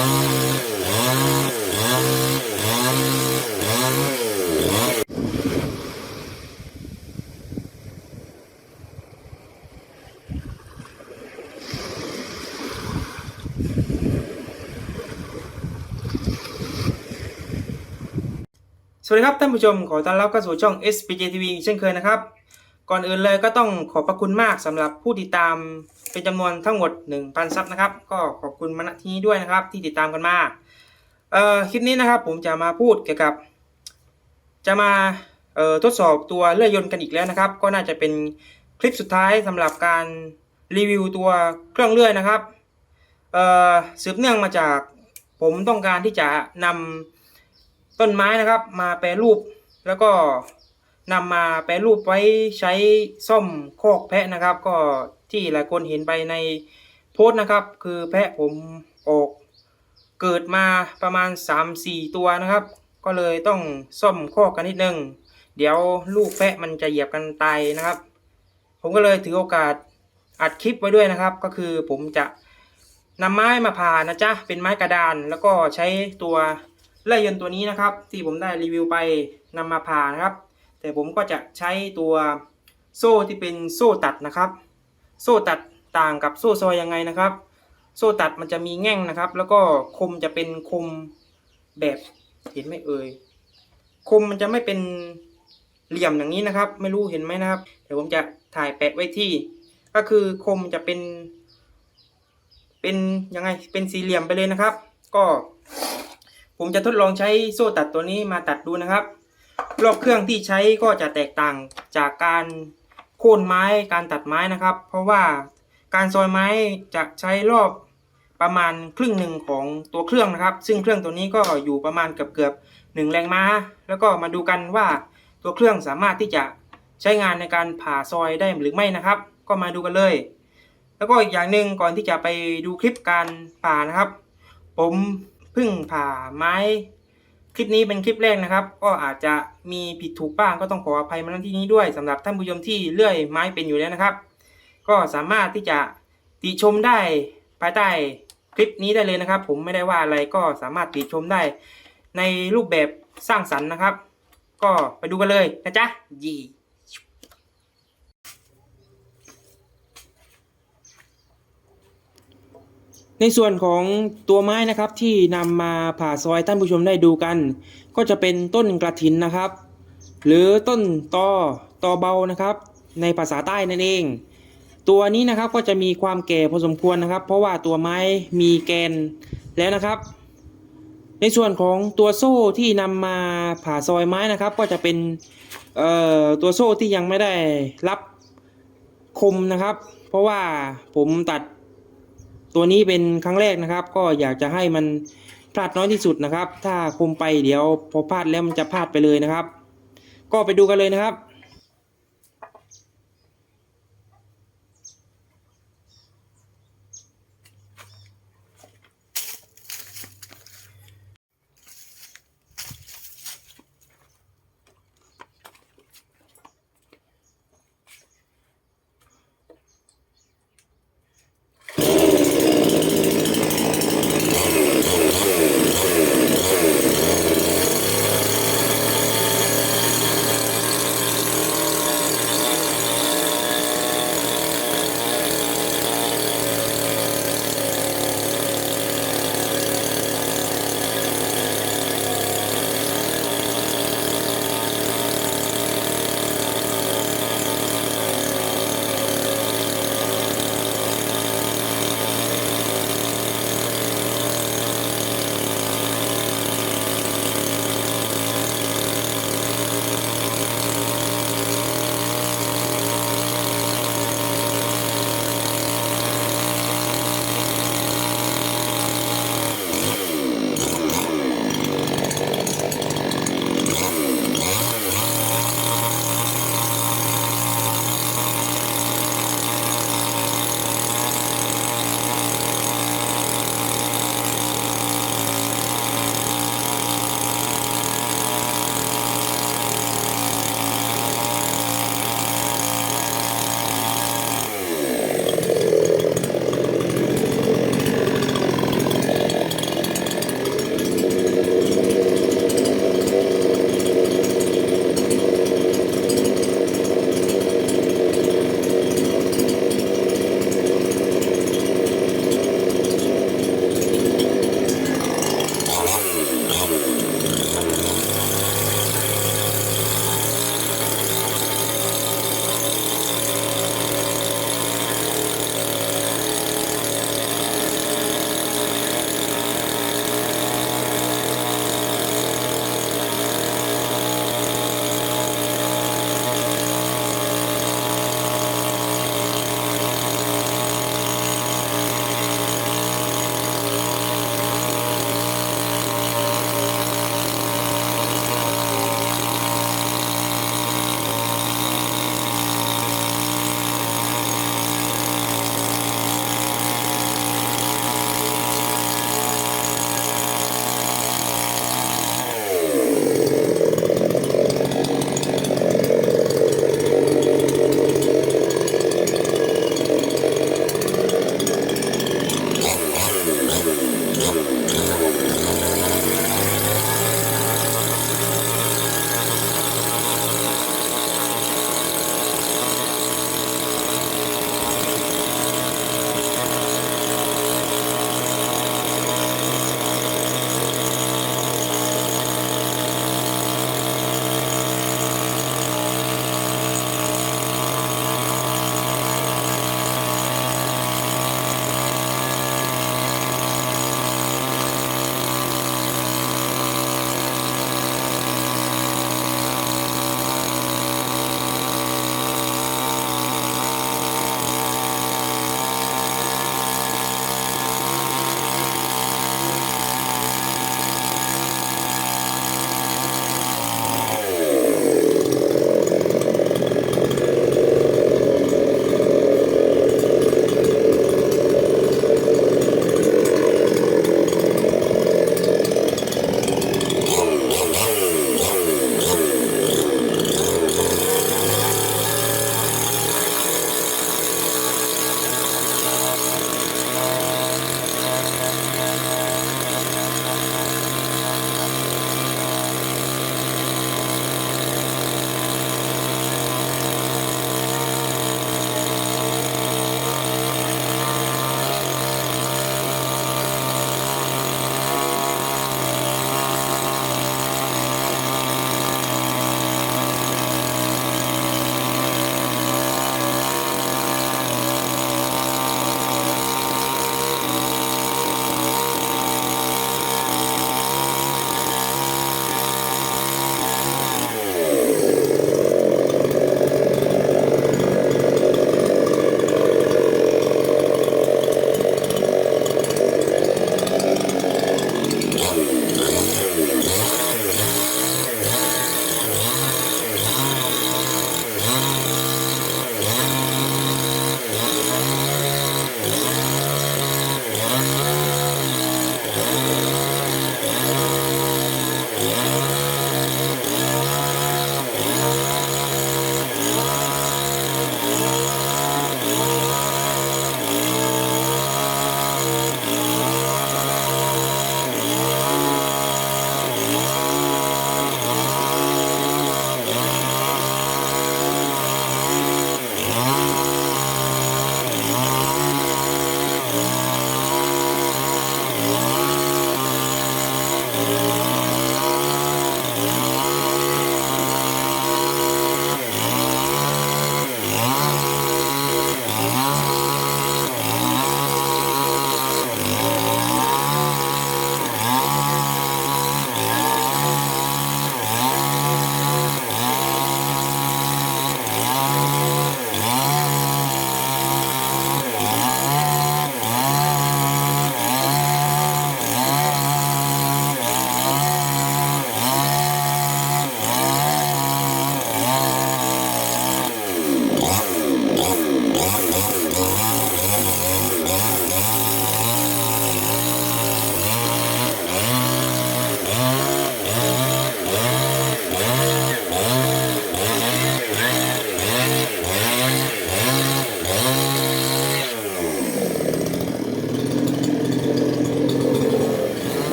สวัสดีครับท่านผู้ชมขอต้อนรับเข้าสู่ช่อง SPJ TV อีกเช่นเคยนะครับ ก่อนอื่นเลยก็ต้องขอบพระคุณมากสำหรับผู้ติดตามเป็นจำนวนทั้งหมด 1,000 ซับนะครับ ก็ขอบคุณมาณที่นี้ด้วยนะครับ ที่ติดตามกันมาเอ่อคลิปนี้นะครับผมจะมาพูดเกี่ยวกับ จะมาเอ่อทดสอบตัวเลื่อยยนต์กันอีกแล้วนะครับ ก็น่าจะเป็นคลิปสุดท้ายสำหรับการรีวิวตัวเครื่องเลื่อยนะครับเอ่อสืบเนื่องมาจากผมต้องการที่จะนำต้นไม้นะครับ มาแปรรูปแล้วก็ นำมาแปรรูปไว้ใช้ซ่อมคอกแพะนะครับ ก็ที่หลายคนเห็นไปในโพสต์นะครับ คือแพะผมออกเกิดมาประมาณ 3-4 ตัวนะครับ ก็เลยต้องซ่อมคอกกันนิดนึง เดี๋ยวลูกแพะมันจะเหยียบกันตายนะครับ ผมก็เลยถือโอกาสอัดคลิปไว้ด้วยนะครับ ก็คือผมจะนำไม้มาผ่านะจ๊ะเป็นไม้กระดาน แล้วก็ใช้ตัวเลื่อยยนต์ตัวนี้นะครับ ที่ผมได้รีวิวไปนำมาผ่านะครับ แต่ผมก็จะใช้ตัวโซ่ที่เป็นโซ่ตัดนะครับ โซ่ตัดต่างกับโซ่ซอยยังไงนะครับ โซ่ตัดมันจะมีแง่งนะครับ แล้วก็คมจะเป็นคมแบบเห็นไหมเอ่ยคมมันจะไม่เป็นเหลี่ยมอย่างนี้นะครับ ไม่รู้เห็นไหมนะครับเดี๋ยวผมจะถ่ายแปะไว้ที่ ก็คือคมจะเป็น เป็นยังไงเป็นสี่เหลี่ยมไปเลยนะครับ ก็ ผมจะทดลองใช้โซ่ตัดตัวนี้มาตัดดูนะครับ รอบเครื่องที่ใช้ก็จะแตกต่างจากการโค่นไม้การตัดไม้นะครับ เพราะว่าการซอยไม้จะใช้รอบประมาณครึ่งหนึ่งของตัวเครื่องนะครับ ซึ่งเครื่องตัวนี้ก็อยู่ประมาณเกือบเกือบหนึ่งแรงม้า แล้วก็มาดูกันว่าตัวเครื่องสามารถที่จะใช้งานในการผ่าซอยได้หรือไม่นะครับ ก็มาดูกันเลย แล้วก็อีกอย่างหนึ่งก่อนที่จะไปดูคลิปการผ่านะครับ ผมเพิ่งผ่าไม้ ลิปนี้เป็นคลิปแรกนะครับ ก็อาจจะมีผิดถูกบ้างก็ต้องขออภัยมาณที่นี้ด้วยสำหรับท่านผู้ชมที่เลื่อยไม้เป็นอยู่แล้วนะครับ ก็สามารถที่จะติชมได้ภายใต้คลิปนี้ได้เลยนะครับ ผมไม่ได้ว่าอะไรก็สามารถติชมได้ ในรูปแบบสร้างสรรค์นะครับ ก็ไปดูกันเลยนะจ๊ะยี ในส่วนของตัวไม้นะครับที่นำมาผ่าซอยท่านผู้ชมได้ดูกัน ก็จะเป็นต้นกระถินนะครับ หรือต้นตอตอเบานะครับ ในภาษาใต้นั่นเอง ตัวนี้นะครับก็จะมีความแก่พอสมควรนะครับ เพราะว่าตัวไม้มีแกนแล้วนะครับ ในส่วนของตัวโซ่ที่นำมาผ่าซอยไม้นะครับ ก็จะเป็นตัวโซ่ที่ยังไม่ได้รับคมนะครับ เพราะว่าผมตัด ตัวนี้เป็นครั้งแรกนะครับ ก็อยากจะให้มันพลาดน้อยที่สุดนะครับ ถ้าคมไปเดี๋ยวพอพลาดแล้วมันจะพลาดไปเลยนะครับ ก็ไปดูกันเลยนะครับ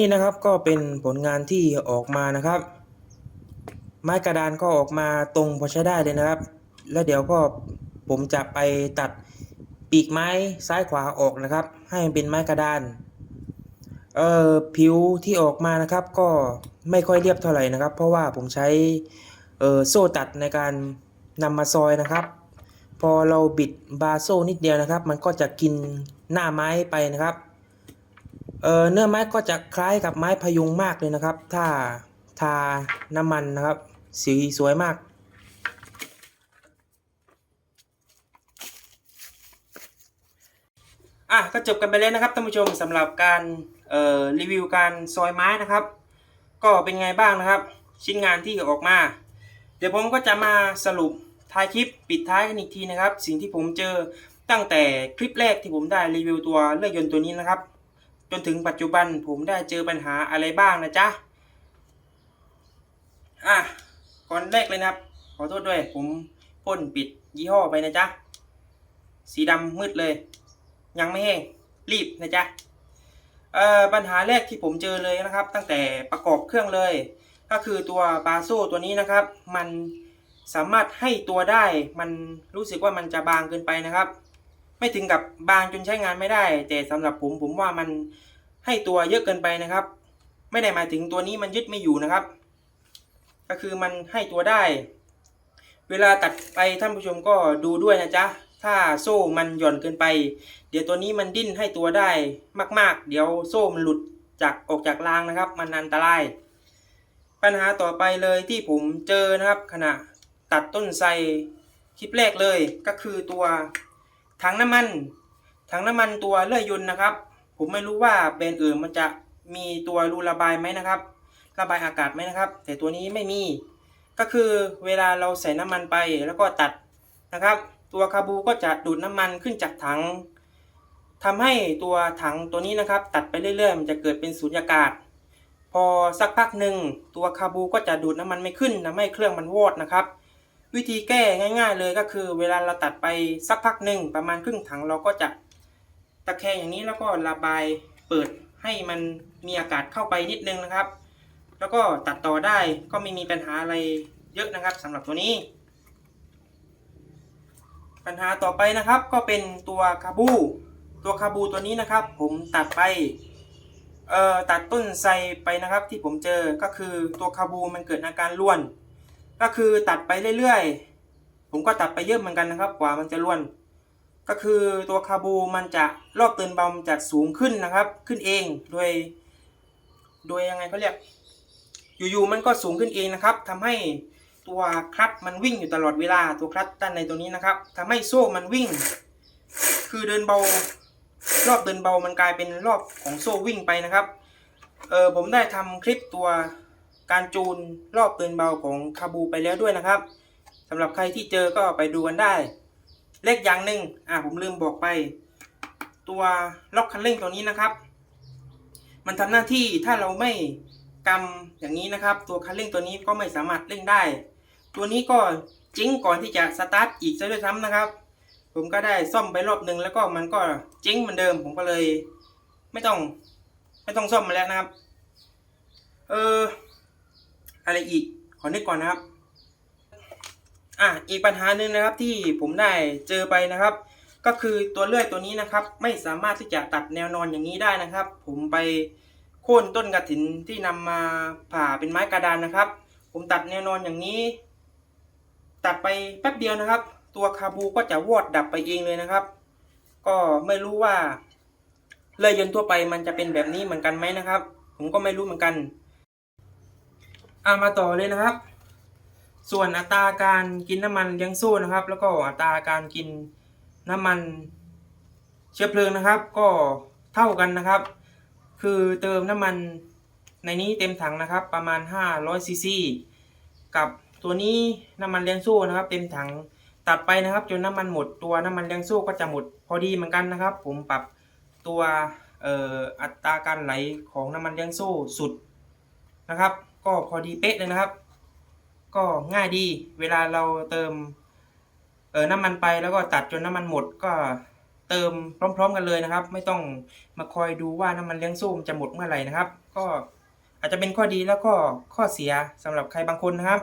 นี่นะครับก็เป็นผลงานที่ออกมานะครับ ไม้กระดานก็ออกมาตรงพอใช้ได้เลยนะครับ แล้วเดี๋ยวก็ผมจะไปตัดปีกไม้ซ้ายขวาออกนะครับ ให้มันเป็นไม้กระดานเอ่อผิวที่ออกมานะครับ ก็ไม่ค่อยเรียบเท่าไหร่นะครับ เพราะว่าผมใช้เอ่อโซ่ตัดในการนำมาซอยนะครับ พอเราบิดบาโซ่นิดเดียวนะครับ มันก็จะกินหน้าไม้ไปนะครับ เอ่อเนื้อไม้ก็จะคล้ายกับไม้พยุงมากเลยนะครับ ถ้าทาน้ำมันนะครับ สีสวยมาก อะก็จบกันไปแล้วนะครับท่านผู้ชมสำหรับการเอ่อรีวิวการซอยไม้นะครับ ก็เป็นไงบ้างนะครับ ชิ้นงานที่ออกมา เดี๋ยวผมก็จะมาสรุปท้ายคลิปปิดท้ายกันอีกทีนะครับ สิ่งที่ผมเจอตั้งแต่คลิปแรกที่ผมได้รีวิวตัวเลื่อยยนต์ตัวนี้นะครับ จนถึงปัจจุบันผมได้เจอปัญหาอะไรบ้างนะจ๊ะ อะก่อนแรกเลยนะครับ ขอโทษด้วย ผมพ่นปิดยี่ห้อไปนะจ๊ะ สีดำมืดเลย ยังไม่แห้ง รีบนะจ๊ะ เอ่อ ปัญหาแรกที่ผมเจอเลยนะครับ ตั้งแต่ประกอบเครื่องเลย ก็คือตัวบาโซ่ตัวนี้นะครับ มันสามารถให้ตัวได้ มันรู้สึกว่ามันจะบางเกินไปนะครับ ไม่ถึงกับบางจนใช้งานไม่ได้ แต่สำหรับผมผมว่ามันให้ตัวเยอะเกินไปนะครับ ไม่ได้หมายถึงตัวนี้มันยึดไม่อยู่นะครับ ก็คือมันให้ตัวได้ เวลาตัดไปท่านผู้ชมก็ดูด้วยนะจ๊ะถ้าโซ่มันหย่อนเกินไป เดี๋ยวตัวนี้มันดิ้นให้ตัวได้มากๆ เดี๋ยวโซ่มันหลุดจากออกจากรางนะครับ มันอันตราย ปัญหาต่อไปเลยที่ผมเจอนะครับ ขณะตัดต้นไทรคลิปแรกเลยก็คือตัว ถังน้ำมัน ถังน้ำมันตัวเลื่อยยนต์นะครับ ผมไม่รู้ว่าแบรนด์อื่นมันจะมีตัวรูระบายไหมนะครับ ระบายอากาศไหมนะครับ แต่ตัวนี้ไม่มี ก็คือเวลาเราใส่น้ำมันไปแล้วก็ตัดนะครับ ตัวคาบูก็จะดูดน้ำมันขึ้นจากถังทำให้ตัวถังตัวนี้นะครับ ตัดไปเรื่อยๆ มันจะเกิดเป็นสูญญากาศ พอสักพักหนึ่งตัวคาบูก็จะดูดน้ำมันไม่ขึ้นทำให้เครื่องมันวอดนะครับ วิธีแก้ง่ายๆเลยก็คือ เวลาเราตัดไปสักพักหนึ่งประมาณครึ่งถังเราก็จะตะแคงอย่างนี้แล้วก็ระบายเปิดให้มันมีอากาศเข้าไปนิดนึงนะครับ แล้วก็ตัดต่อได้ก็ไม่มีปัญหาอะไรเยอะนะครับสำหรับตัวนี้ ปัญหาต่อไปนะครับก็เป็นตัวคาบู ตัวคาบูตัวนี้นะครับ ผมตัดไปเอ่อตัดต้นไทรไปนะครับที่ผมเจอก็คือตัวคาบูมันเกิดอาการร่วน ก็คือตัดไปเรื่อยๆ ผมก็ตัดไปเยอะเหมือนกันนะครับ กว่ามันจะร่วน ก็คือตัวคาบูมันจะรอบเตือนเบามันจะสูงขึ้นนะครับ ขึ้นเองโดย โดยยังไงเขาเรียก อยู่ๆมันก็สูงขึ้นเองนะครับทำให้ตัวคลัตช์มันวิ่งอยู่ตลอดเวลาตัวคลัตช์ด้านในตัวนี้นะครับทำให้โซ่มันวิ่ง คือเดินเบารอบเดินเบามันกลายเป็นรอบของโซ่วิ่งไปนะครับ เออผมได้ทำคลิปตัว การจูนรอบเดินเบาของคาบูไปแล้วด้วยนะครับสำหรับใครที่เจอก็ไปดูกันได้ เล็กอย่างหนึ่งอ่าผมลืมบอกไป ตัวล็อกคันเร่งตัวนี้นะครับ มันทำหน้าที่ถ้าเราไม่กำอย่างนี้นะครับ ตัวคันเร่งตัวนี้ก็ไม่สามารถเร่งได้ ตัวนี้ก็จิ้งก่อนที่จะสตาร์ทอีกซะด้วยซ้ำนะครับ ผมก็ได้ซ่อมไปรอบหนึ่งแล้วก็มันก็จิ้งเหมือนเดิม ผมก็เลย ไม่ต้อง ไม่ต้องซ่อมมาแล้วนะครับ เออ อะไรอีก ขอนึกก่อนนะครับ อะอีกปัญหาหนึ่งนะครับที่ผมได้เจอไปนะครับ ก็คือตัวเลื่อยตัวนี้นะครับ ไม่สามารถที่จะตัดแนวนอนอย่างนี้ได้นะครับ ผมไปโค่นต้นกระถินที่นำมาผ่าเป็นไม้กระดานนะครับ ผมตัดแนวนอนอย่างนี้ ตัดไปแป๊บเดียวนะครับ ตัวคาบูก็จะวอดดับไปเองเลยนะครับ ก็ไม่รู้ว่าเลื่อยยนต์ทั่วไปมันจะเป็นแบบนี้เหมือนกันไหมนะครับ ผมก็ไม่รู้เหมือนกัน อ่ามาต่อเลยนะครับ ส่วนอัตราการกินน้ำมันเลี้ยงโซ่นะครับ แล้วก็อัตราการกินน้ำมันเชื้อเพลิงนะครับ ก็เท่ากันนะครับ คือเติมน้ำมันในนี้เต็มถังนะครับ ประมาณ 500ซีซีกับตัวนี้น้ำมันเลี้ยงโซ่นะครับ เต็มถังตัดไปนะครับ จนน้ำมันหมดตัวน้ำมันเลี้ยงโซ่ก็จะหมดพอดีเหมือนกันนะครับ ผมปรับตัวอัตราการไหลของน้ำมันเลี้ยงโซ่สุดนะครับ ก็พอดีเป๊ะเลยนะครับ ก็ง่ายดี เวลาเราเติมเออน้ำมันไปแล้วก็ตัดจนน้ำมันหมดก็เติมพร้อม ๆ กันเลยนะครับ ไม่ต้องมาคอยดูว่าน้ำมันเลี้ยงโซ่มจะหมดเมื่อไหร่นะครับ ก็อาจจะเป็นข้อดีแล้วก็ข้อเสียสำหรับใครบางคนนะครับ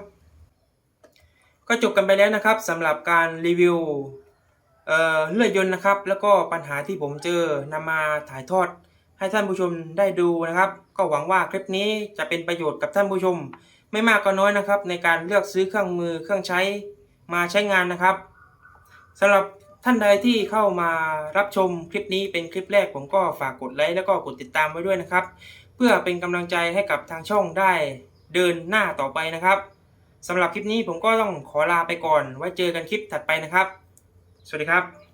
ก็จบกันไปแล้วนะครับสำหรับการรีวิวเออเลื่อยยนต์นะครับ แล้วก็ปัญหาที่ผมเจอนำมาถ่ายทอด ให้ท่านผู้ชมได้ดูนะครับ ก็หวังว่าคลิปนี้จะเป็นประโยชน์กับท่านผู้ชม ไม่มากก็น้อยนะครับ ในการเลือกซื้อเครื่องมือเครื่องใช้มาใช้งานนะครับสำหรับท่านใดที่เข้ามารับชมคลิปนี้เป็นคลิปแรกผมก็ฝากกดไลค์แล้วก็กดติดตามไว้ด้วยนะครับ เพื่อเป็นกำลังใจให้กับทางช่องได้เดินหน้าต่อไปนะครับสำหรับคลิปนี้ผมก็ต้องขอลาไปก่อน ไว้เจอกันคลิปถัดไปนะครับ สวัสดีครับ